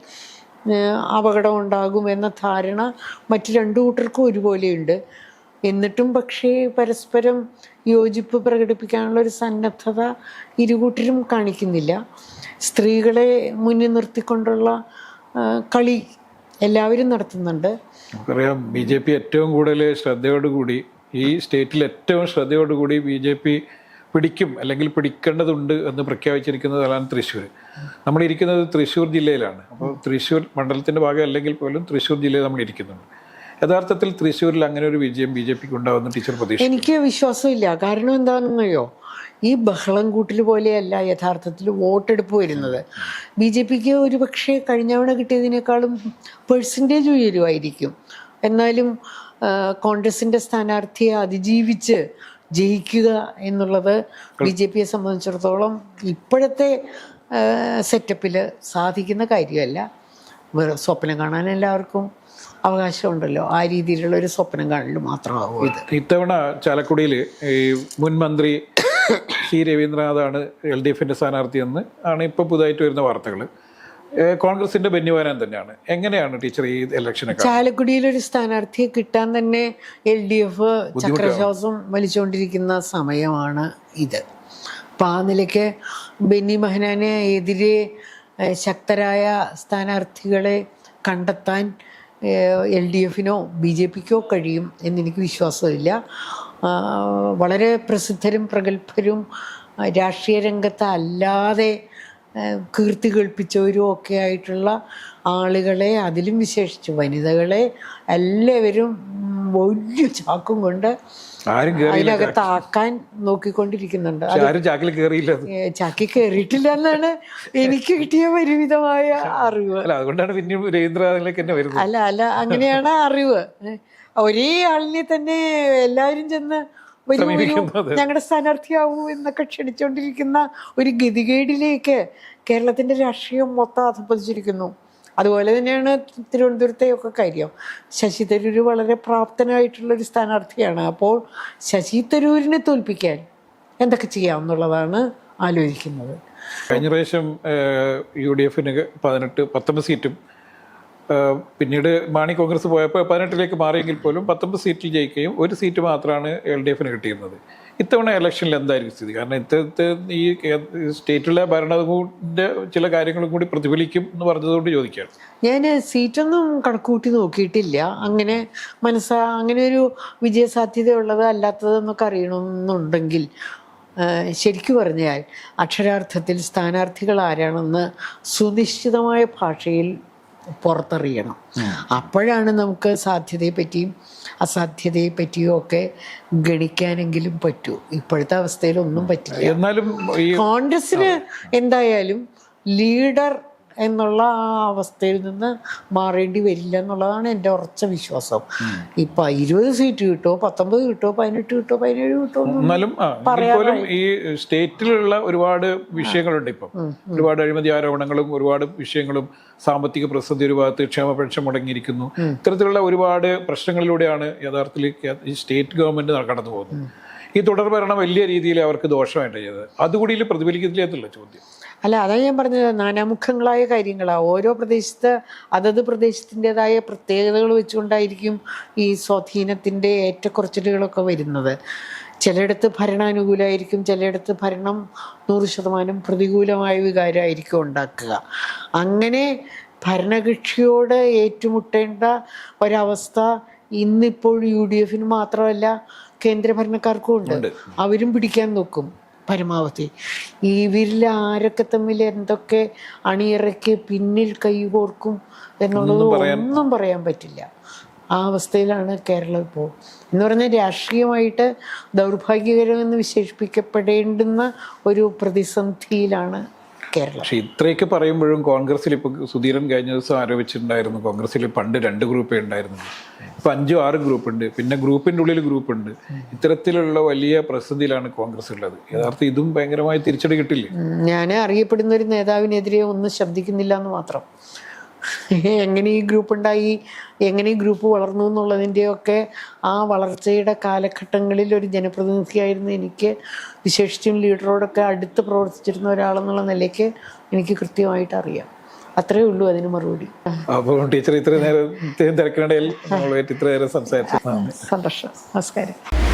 ഏഹ് അപകടം ഉണ്ടാകുമെന്ന ധാരണ മറ്റ് രണ്ടു കൂട്ടർക്കും ഒരുപോലെയുണ്ട്. എന്നിട്ടും പക്ഷേ പരസ്പരം യോജിപ്പ് പ്രകടിപ്പിക്കാനുള്ള ഒരു സന്നദ്ധത ഇരുകൂട്ടരും കാണിക്കുന്നില്ല. സ്ത്രീകളെ മുന്നിൽ നിർത്തിക്കൊണ്ടുള്ള കളി എല്ലാവരും നടത്തുന്നുണ്ട്.
നമുക്കറിയാം ബി ജെ പി ഏറ്റവും കൂടുതൽ ശ്രദ്ധയോടുകൂടി ഈ സ്റ്റേറ്റിൽ ഏറ്റവും ശ്രദ്ധയോടുകൂടി ബി ജെ പി പിടിക്കും അല്ലെങ്കിൽ പിടിക്കേണ്ടതുണ്ട് എന്ന് പ്രഖ്യാപിച്ചിരിക്കുന്ന സ്ഥലമാണ് തൃശ്ശൂർ. നമ്മളിരിക്കുന്നത് തൃശ്ശൂർ ജില്ലയിലാണ്. അപ്പോൾ തൃശ്ശൂർ മണ്ഡലത്തിന്റെ ഭാഗം അല്ലെങ്കിൽ പോലും തൃശ്ശൂർ ജില്ലയിൽ നമ്മൾ ഇരിക്കുന്നുണ്ട്. യഥാർത്ഥത്തിൽ തൃശ്ശൂരിൽ അങ്ങനെ ഒരു വിജയം ബി ജെ പിക്ക് ഉണ്ടാവുന്ന ടീച്ചർ പ്രതീക്ഷ
എനിക്ക് വിശ്വാസമില്ല. കാരണം എന്താണെന്നറിയോ? ഈ ബഹളം കൂട്ടിൽ പോലെയല്ല യഥാർത്ഥത്തിൽ വോട്ടെടുപ്പ് വരുന്നത്. ബി ജെ പിക്ക് ഒരു പക്ഷേ കഴിഞ്ഞവണ കിട്ടിയതിനേക്കാളും പെർസെന്റേജ് ഉയരുമായിരിക്കും. എന്നാലും കോൺഗ്രസിന്റെ സ്ഥാനാർത്ഥിയെ അതിജീവിച്ച് ജയിക്കുക എന്നുള്ളത് ബി ജെ പിയെ സംബന്ധിച്ചിടത്തോളം ഇപ്പോഴത്തെ സെറ്റപ്പിൽ സാധിക്കുന്ന കാര്യമല്ല. സ്വപ്നം കാണാൻ എല്ലാവർക്കും അവകാശമുണ്ടല്ലോ. ആ രീതിയിലുള്ള ഒരു സ്വപ്നം കാണൽ മാത്രമാകും ഇത്.
ഇത്തവണ ചാലക്കുടിയിൽ ഈ മുൻമന്ത്രി സി രവീന്ദ്രനാഥാണ് എൽ ഡി എഫിന്റെ സ്ഥാനാർത്ഥി എന്ന് ആണ് ഇപ്പോൾ പുതുതായിട്ട് വരുന്ന വാർത്തകൾ കോൺഗ്രസിന്റെ ബെന്നിവാനൻ തന്നെയാണ്. എങ്ങനെയാണ് ടീച്ചർ ഈ ഇലക്ഷൻ
ചാലക്കുടിയിൽ ഒരു സ്ഥാനാർത്ഥിയെ കിട്ടാൻ തന്നെ എൽ ഡി എഫ് ചക്രശ്വാസം വലിച്ചുകൊണ്ടിരിക്കുന്ന സമയമാണ് ഇത്. അപ്പം ആ നിലയ്ക്ക് ബെന്നി മഹനാനെ എതിരെ ശക്തരായ സ്ഥാനാർത്ഥികളെ കണ്ടെത്താൻ എൽ ഡി എഫിനോ ബി ജെ പിക്കോ കഴിയും എന്നെനിക്ക് വിശ്വാസമില്ല. വളരെ പ്രസിദ്ധരും പ്രഗത്ഭരും രാഷ്ട്രീയ രംഗത്ത് അല്ലാതെ കീർത്തി കേൾപ്പിച്ചവരും ഒക്കെ ആയിട്ടുള്ള ആളുകളെ അതിലും വിശേഷിച്ച് വനിതകളെ എല്ലാവരും വലിയ ചാക്കും കൊണ്ട്
ആരും
അതിനകത്ത് ആക്കാൻ നോക്കിക്കൊണ്ടിരിക്കുന്നുണ്ട്.
ആരും ചാക്കിൽ കയറിയില്ല
ചാക്കി കയറിയിട്ടില്ല എന്നാണ് എനിക്ക് കിട്ടിയ പരിമിതമായ അറിവ്.
അല്ല അതുകൊണ്ടാണ് പിന്നെ രവീന്ദ്രനാഥിലേക്ക് തന്നെ വരുന്നത്.
അല്ല അല്ല അങ്ങനെയാണ് അറിവ്. ഒരേ ആളിനെ തന്നെ എല്ലാരും ചെന്ന്
സമീപിക്കുന്നത്.
ഞങ്ങളുടെ സ്ഥാനാർത്ഥിയാവൂ എന്നൊക്കെ ക്ഷണിച്ചുകൊണ്ടിരിക്കുന്ന ഒരു ഗതികേടിലേക്ക് കേരളത്തിന്റെ രാഷ്ട്രീയം മൊത്തം അധപ്പതിച്ചിരിക്കുന്നു അതുപോലെ തന്നെയാണ് തിരുവനന്തപുരത്തെ ഒക്കെ കാര്യം. ശശി തരൂർ വളരെ പ്രാപ്തനായിട്ടുള്ള ഒരു സ്ഥാനാർത്ഥിയാണ്. അപ്പോൾ ശശി തരൂരിനെ തോൽപ്പിക്കാൻ എന്തൊക്കെ ചെയ്യാമെന്നുള്ളതാണ് ആലോചിക്കുന്നത്.
കഴിഞ്ഞ പ്രാവശ്യം യു ഡി എഫിന് പതിനെട്ട് പത്തൊമ്പത് സീറ്റും പിന്നീട് മാണി കോൺഗ്രസ് പോയപ്പോൾ പതിനെട്ടിലേക്ക് മാറിയെങ്കിൽ പോലും പത്തൊമ്പത് സീറ്റിൽ ജയിക്കുകയും ഒരു സീറ്റ് മാത്രമാണ് എൽ ഡി എഫിന് കിട്ടിയിരുന്നത്. ഇത്തവണ ഇലക്ഷനിൽ എന്തായിരിക്കും സ്ഥിതി? കാരണം ഇത്തരത്തെ ഈ സ്റ്റേറ്റിലെ ഭരണകൂടിന്റെ ചില കാര്യങ്ങളും കൂടി പ്രതിഫലിക്കും എന്ന് പറഞ്ഞതുകൊണ്ട് ചോദിക്കുകയാണ്.
ഞാൻ സീറ്റൊന്നും കണക്കുകൂട്ടി നോക്കിയിട്ടില്ല. അങ്ങനെ മനസ്സാ അങ്ങനെ ഒരു വിജയസാധ്യതയുള്ളത് അല്ലാത്തതെന്നൊക്കെ അറിയണമെന്നുണ്ടെങ്കിൽ ശരിക്കു പറഞ്ഞാൽ അക്ഷരാർത്ഥത്തിൽ സ്ഥാനാർത്ഥികൾ ആരാണെന്ന് സുനിശ്ചിതമായ ഭാഷയിൽ പുറത്തറിയണം. അപ്പോഴാണ് നമുക്ക് സാധ്യതയെ പറ്റിയും അസാധ്യതയെ പറ്റിയും ഒക്കെ ഗണിക്കാനെങ്കിലും പറ്റൂ. ഇപ്പോഴത്തെ അവസ്ഥയിൽ ഒന്നും പറ്റില്ല.
എന്നാലും
കോൺഗ്രസിന് എന്തായാലും ലീഡർ എന്നുള്ള ആ അവസ്ഥയിൽ നിന്ന് മാറേണ്ടി വരില്ല എന്നുള്ളതാണ് എന്റെ ഉറച്ച വിശ്വാസം. ഇപ്പൊ ഇരുപത് സീറ്റ് കിട്ടുമോ പത്തൊമ്പത് കിട്ടുമോ പതിനെട്ട് കിട്ടുമോ പതിനേഴ് കിട്ടുമോ
എന്നാലും ആ ഈ സ്റ്റേറ്റിലുള്ള ഒരുപാട് വിഷയങ്ങളുണ്ട് ഇപ്പം. ഒരുപാട് അഴിമതി ആരോപണങ്ങളും ഒരുപാട് വിഷയങ്ങളും സാമ്പത്തിക പ്രതിസന്ധി ഒരു ഭാഗത്ത് ക്ഷേമ പെൻഷൻ മുടങ്ങിയിരിക്കുന്നു ഇത്തരത്തിലുള്ള ഒരുപാട് പ്രശ്നങ്ങളിലൂടെയാണ് യഥാർത്ഥത്തിൽ ഈ സ്റ്റേറ്റ് ഗവൺമെന്റ് കടന്നു പോകുന്നത്. ഈ തുടർ ഭരണം വലിയ രീതിയിൽ അവർക്ക് ദോഷമായിട്ട് ചെയ്തത്. അതുകൂടി പ്രതിഫലിക്കുന്നില്ല എന്നുള്ള ചോദ്യം.
അല്ല അതാ ഞാൻ പറഞ്ഞത്. നാനാമുഖങ്ങളായ കാര്യങ്ങളാണ് ഓരോ പ്രദേശത്ത് അതത് പ്രദേശത്തിന്റെതായ പ്രത്യേകതകൾ വെച്ചുകൊണ്ടായിരിക്കും ഈ സ്വാധീനത്തിന്റെ ഏറ്റക്കുറച്ചിലുകളൊക്കെ വരുന്നത്. ചിലയിടത്ത് ഭരണാനുകൂലമായിരിക്കും ചിലയിടത്ത് ഭരണം നൂറ് ശതമാനം പ്രതികൂലമായ വികാരമായിരിക്കും ഉണ്ടാക്കുക. അങ്ങനെ ഭരണകക്ഷിയോട് ഏറ്റുമുട്ടേണ്ട ഒരവസ്ഥ ഇന്നിപ്പോൾ യു ഡി എഫിന് മാത്രമല്ല കേന്ദ്ര ഭരണക്കാർക്കും ഉണ്ട്. അവരും പിടിക്കാൻ നോക്കും. പരമാവധി. ഇവരിൽ ആരൊക്കെ തമ്മിൽ എന്തൊക്കെ അണിയറയ്ക്ക് പിന്നിൽ കൈകോർക്കും എന്നുള്ളത് ഒന്നും പറയാൻ പറ്റില്ല. ആ അവസ്ഥയിലാണ് കേരളം ഇപ്പോൾ എന്ന് പറഞ്ഞാൽ രാഷ്ട്രീയമായിട്ട് ദൗർഭാഗ്യകരമെന്ന് വിശേഷിപ്പിക്കപ്പെടേണ്ടുന്ന ഒരു പ്രതിസന്ധിയിലാണ് കേരളം.
പക്ഷെ ഇത്രയൊക്കെ പറയുമ്പോഴും കോൺഗ്രസിൽ ഇപ്പൊ സുധീരൻ കഴിഞ്ഞ ദിവസം ആരോപിച്ചിട്ടുണ്ടായിരുന്നു. കോൺഗ്രസിൽ പണ്ട് രണ്ട് ഗ്രൂപ്പേ ഉണ്ടായിരുന്നു. ഇപ്പൊ അഞ്ചും ആറും ഗ്രൂപ്പ് ഉണ്ട് പിന്നെ ഗ്രൂപ്പിന്റെ ഉള്ളിൽ ഗ്രൂപ്പ് ഉണ്ട് ഇത്തരത്തിലുള്ള വലിയ പ്രസിദ്ധിയിലാണ് കോൺഗ്രസ് ഉള്ളത് യഥാർത്ഥം ഇതും ഭയങ്കരമായി തിരിച്ചടി കിട്ടില്ലേ?
ഞാൻ അറിയപ്പെടുന്ന ഒരു നേതാവിനെതിരെ ഒന്നും ശബ്ദിക്കുന്നില്ല എന്ന് മാത്രം. (laughs) എങ്ങനെ ഈ ഗ്രൂപ്പ് ഉണ്ടായി? എങ്ങനെ ഈ ഗ്രൂപ്പ് വളർന്നു എന്നുള്ളതിന്റെയൊക്കെ ആ വളർച്ചയുടെ കാലഘട്ടങ്ങളിൽ ഒരു ജനപ്രതിനിധിയായിരുന്നു എനിക്ക്. വിശേഷിച്ചും ലീഡറോടൊക്കെ അടുത്ത് പ്രവർത്തിച്ചിരുന്ന ഒരാളെന്നുള്ള നിലയ്ക്ക് എനിക്ക് കൃത്യമായിട്ട് അറിയാം. അത്രേ ഉള്ളൂ അതിന് മറുപടി.
അപ്പോൾ ടീച്ചർ ഇത്രയും നേരം ഇത്രയും തിരക്കിനിടയിൽ നമ്മളുമായിട്ട് ഇത്ര നേരം സംസാരിച്ചു
സന്തോഷം. നമസ്കാരം.